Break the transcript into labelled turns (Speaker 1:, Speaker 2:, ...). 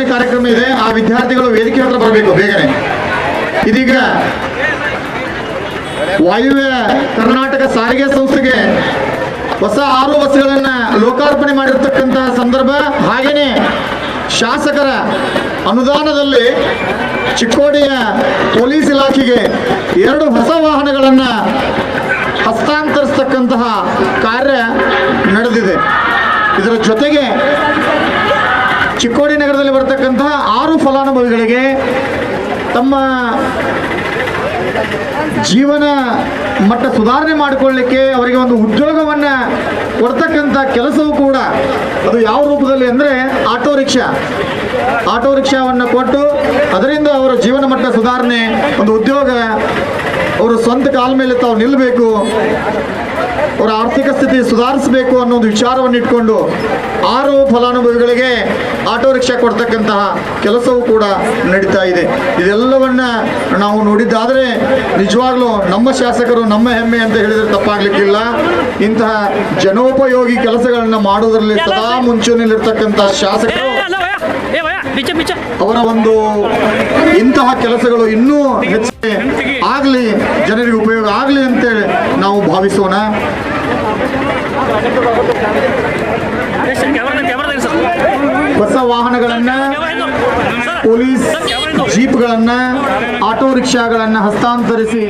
Speaker 1: ಕಾರ್ಯಕ್ರಮ ಇದೆ. ಆ ವಿದ್ಯಾರ್ಥಿಗಳು ವೇದಿಕೆ ಹತ್ರ ಬರಬೇಕು ಬೇಗನೆ. ಇದೀಗ ವಾಯುವ್ಯ ಕರ್ನಾಟಕ ಸಾರಿಗೆ ಸಂಸ್ಥೆಗೆ ಹೊಸ ಆರು ಬಸ್ಗಳನ್ನ ಲೋಕಾರ್ಪಣೆ ಮಾಡಿರ್ತಕ್ಕಂತಹ ಸಂದರ್ಭ. ಹಾಗೇನೆ ಶಾಸಕರ ಅನುದಾನದಲ್ಲಿ ಚಿಕ್ಕೋಡಿಯ ಪೊಲೀಸ್ ಇಲಾಖೆಗೆ ಎರಡು ಹೊಸ ವಾಹನಗಳನ್ನು ಹಸ್ತಾಂತರಿಸ್ತಕ್ಕಂತಹ ಕಾರ್ಯ ನಡೆದಿದೆ. ಇದರ ಜೊತೆಗೆ ಚಿಕ್ಕೋಡಿ ನಗರದಲ್ಲಿ ಬರ್ತಕ್ಕಂತಹ ಆರು ಫಲಾನುಭವಿಗಳಿಗೆ ತಮ್ಮ ಜೀವನ ಮಟ್ಟ ಸುಧಾರಣೆ ಮಾಡಿಕೊಳ್ಳಿಕ್ಕೆ ಅವರಿಗೆ ಒಂದು ಉದ್ಯೋಗವನ್ನ ಕೊಡ್ತಕ್ಕಂಥ ಕೆಲಸವೂ ಕೂಡ ಅದು ಯಾವ ರೂಪದಲ್ಲಿ ಅಂದರೆ ಆಟೋ ರಿಕ್ಷಾ. ಆಟೋ ರಿಕ್ಷಾವನ್ನು ಕೊಟ್ಟು ಅದರಿಂದ ಅವರ ಜೀವನ ಮಟ್ಟ ಸುಧಾರಣೆ, ಒಂದು ಉದ್ಯೋಗ ಅವರು ಸ್ವಂತ ಕಾಲ ಮೇಲೆ ತಾವು ನಿಲ್ಲಬೇಕು ಅವರ ಆರ್ಥಿಕ ಸ್ಥಿತಿ ಸುಧಾರಿಸಬೇಕು ಅನ್ನೋ ಒಂದು ವಿಚಾರವನ್ನು ಇಟ್ಕೊಂಡು ಆರು ಫಲಾನುಭವಿಗಳಿಗೆ ಆಟೋ ರಿಕ್ಷಾ ಕೊಡ್ತಕ್ಕಂತಹ ಕೆಲಸವೂ ಕೂಡ ನಡೀತಾ ಇದೆ. ಇದೆಲ್ಲವನ್ನ ನಾವು ನೋಡಿದ್ದಾದರೆ ನಿಜವಾಗ್ಲೂ ನಮ್ಮ ಶಾಸಕರು ನಮ್ಮ ಹೆಮ್ಮೆ ಅಂತ ಹೇಳಿದ್ರೆ ತಪ್ಪಾಗ್ಲಿಕ್ಕಿಲ್ಲ. ಇಂತಹ ಜನೋಪಯೋಗಿ ಕೆಲಸಗಳನ್ನ ಮಾಡೋದ್ರಲ್ಲಿ ಸದಾ ಮುಂಚೂಣಿಯಲ್ಲಿರ್ತಕ್ಕಂತಹ ಶಾಸಕರು ಅವರ ಒಂದು ಇಂತಹ ಕೆಲಸಗಳು ಇನ್ನೂ ನಾವು ಭಾವಿಸೋಣ. ಹೊಸ ವಾಹನಗಳನ್ನ ಪೊಲೀಸ್ ಜೀಪ್ಗಳನ್ನ ಆಟೋ ರಿಕ್ಷಾಗಳನ್ನ ಹಸ್ತಾಂತರಿಸಿ.